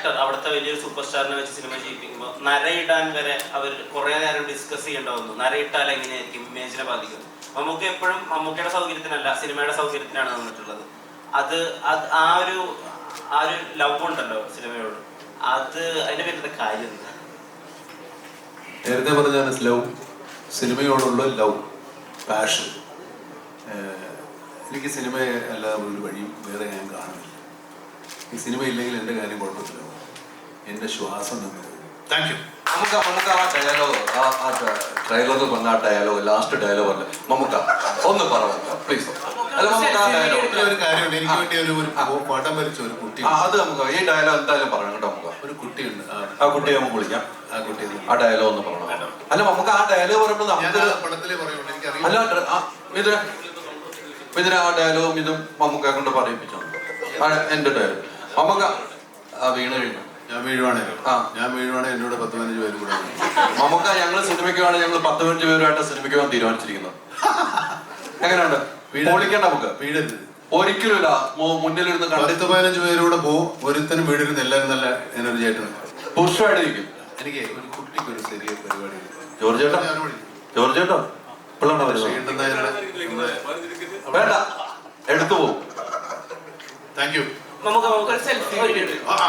Actor അവിടുത്തെ വലിയൊരു super സ്റ്റാറിനെ വെച്ച് സിനിമ ചെയ്യിപ്പിക്കുമ്പോൾ നരയിടാൻ വരെ അവർ കുറേ നേരം ഡിസ്കസ് ചെയ്യേണ്ട വന്നു നരയിട്ടാൽ എങ്ങനെയായിരിക്കും ഇമേജിനെ ബാധിക്കും. മമ്മൂക്ക എപ്പോഴും മമ്മൂക്കയുടെ സൗകര്യത്തിനല്ല സിനിമയുടെ സൗകര്യത്തിനാണ് നിന്നിട്ടുള്ളത് അത് അത് ആ ഒരു ആ ഒരു ലവ് ഉണ്ടല്ലോ സിനിമയോട് അത് അതിന്റെ പേരിന്റെ കാര്യം നേരത്തെ പറഞ്ഞ ലവ് സിനിമയോടുള്ള ലവ് പാഷൻ എനിക്ക് സിനിമയെ അല്ലാതെ ഒരു വഴിയും വേറെ ഞാൻ കാണുന്നില്ല. ഈ സിനിമ ഇല്ലെങ്കിൽ എന്റെ കാര്യം കുഴപ്പത്തില്ല എന്റെ ശ്വാസം നിന്നു താങ്ക് യു നമുക്ക് നമുക്ക് ആ ഡയലോഗ് ആ ആ ട്രെയിലറിൽ വന്ന ആ ഡയലോഗ് ലാസ്റ്റ് ഡയലോഗ് അല്ലേ നമുക്ക് ഒന്ന് പറ പ്ലീസ് അല്ല നമുക്ക് ആ ഡയലോഗ് ഒരു കാര്യമുണ്ട്. എനിക്ക് വേണ്ടി ഒരു ഒരു പടം വരച്ച ഒരു കുട്ടി ആ അത് നമുക്ക് ഈ ഡയലോഗ് എന്തായാലും പറയണം കേട്ടോ നമുക്ക് ഒരു കുട്ടിയുണ്ട്. ആ, ആ കുട്ടിയെ നമുക്ക് വിളിക്കാം. ആ കുട്ടി ആ ഡയലോഗ് ഒന്ന് പറയണം. അല്ല നമുക്ക് ആ ഡയലോഗ് പറയുമ്പോൾ ഞാൻ നമുക്ക് പടത്തിലേ പറയുള്ളൂ. അല്ല ഇതിന് ആ ഡയലോഗും ഇതും നമുക്ക് കൊണ്ട് പറയിപ്പിച്ചോ? ആ എന്റെ ഡയലോഗ് നമുക്ക് ആ വീണ് കഴിഞ്ഞു ഞാൻ വീഴുവാണേ ആ. ഞാൻ വീഴുവാണേ എന്നോട് പത്ത് പതിനഞ്ച് പേര് കൂടെ. നമുക്ക് ഞങ്ങൾ സിനിമയ്ക്ക് വേണം ഞങ്ങൾ പത്ത് പതിനഞ്ച് പേരുമായിട്ട് സിനിമയ്ക്ക് പോകാൻ തീരുമാനിച്ചിരിക്കുന്നത്. എങ്ങനെയുണ്ട്? പൊളിക്കണ്ട നമുക്ക്. വീടരുത് ഒരിക്കലുമില്ല. മു- മുന്നിലിരുന്ന് പത്ത് കണ്ടിട്ട് പതിനഞ്ച് പേരൂടെ പോകും ഒരുത്തനും വീടിരുന്ന് എല്ലാവരും നല്ല എനർജി ആയിട്ട് നിൽക്കും. എനിക്ക് ഒരു കുട്ടിക്ക് ഒരു ചെറിയ പരിപാടി ജോർജ് ചേട്ടാ. ജോർജ് ചേട്ടോ. പിള്ളേണ്ട വരുന്നത് ശ്രീകണ്ഠൻ നായരുടെ നമ്മുടെ- വേണ്ട. എടുത്തു പോകും താങ്ക് യു നമുക്ക് നമുക്ക് ഒരു സെൽഫി ആ, ആ,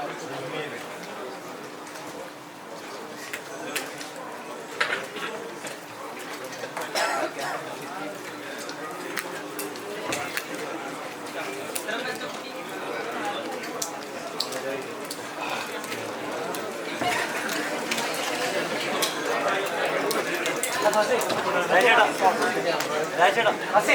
അത് വന്നു. ഞാൻ ആ കുട്ടിയുടെ കാര്യം എടുത്തു. രാജേട്ടാ രാജേട്ടാ അസി